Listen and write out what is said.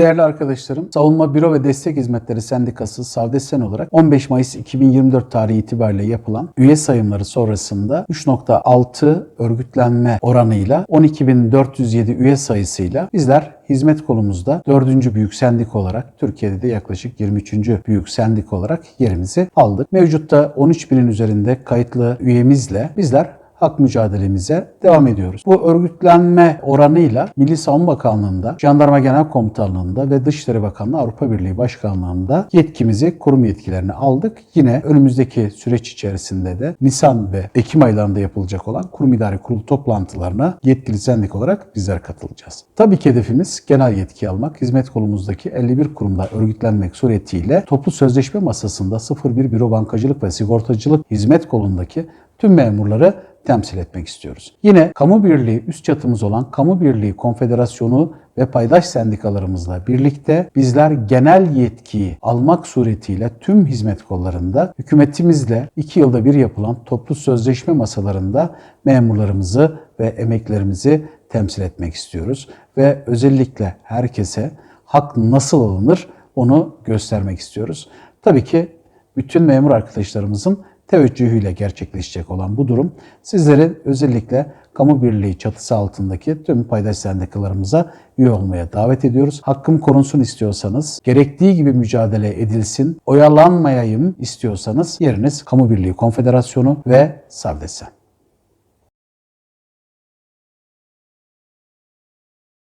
Değerli arkadaşlarım, Savunma Büro ve Destek Hizmetleri Sendikası Savdesen olarak 15 Mayıs 2024 tarihi itibariyle yapılan üye sayımları sonrasında 3.6 örgütlenme oranıyla 12.407 üye sayısıyla bizler hizmet kolumuzda 4. büyük sendik olarak Türkiye'de de yaklaşık 23. büyük sendik olarak yerimizi aldık. Mevcutta 13 binin üzerinde kayıtlı üyemizle bizler hak mücadelemize devam ediyoruz. Bu örgütlenme oranıyla Milli Savunma Bakanlığı'nda, Jandarma Genel Komutanlığı'nda ve Dışişleri Bakanlığı Avrupa Birliği Başkanlığı'nda yetkimizi, kurum yetkilerini aldık. Yine önümüzdeki süreç içerisinde de Nisan ve Ekim aylarında yapılacak olan kurum idari kurulu toplantılarına yetkili sendik olarak bizler katılacağız. Tabii ki hedefimiz genel yetki almak. Hizmet kolumuzdaki 51 kurumda örgütlenmek suretiyle toplu sözleşme masasında 01 Büro Bankacılık ve Sigortacılık hizmet kolundaki tüm memurları temsil etmek istiyoruz. Yine kamu birliği üst çatımız olan Kamu Birliği Konfederasyonu ve paydaş sendikalarımızla birlikte bizler genel yetkiyi almak suretiyle tüm hizmet kollarında hükümetimizle iki yılda bir yapılan toplu sözleşme masalarında memurlarımızı ve emeklerimizi temsil etmek istiyoruz. Ve özellikle herkese hak nasıl alınır onu göstermek istiyoruz. Tabii ki bütün memur arkadaşlarımızın teveccühüyle gerçekleşecek olan bu durum sizlerin özellikle kamu birliği çatısı altındaki tüm paydaş sendikalarımıza üye olmaya davet ediyoruz. Hakkım korunsun istiyorsanız, gerektiği gibi mücadele edilsin, oyalanmayayım istiyorsanız yeriniz Kamu Birliği Konfederasyonu ve Savdesen.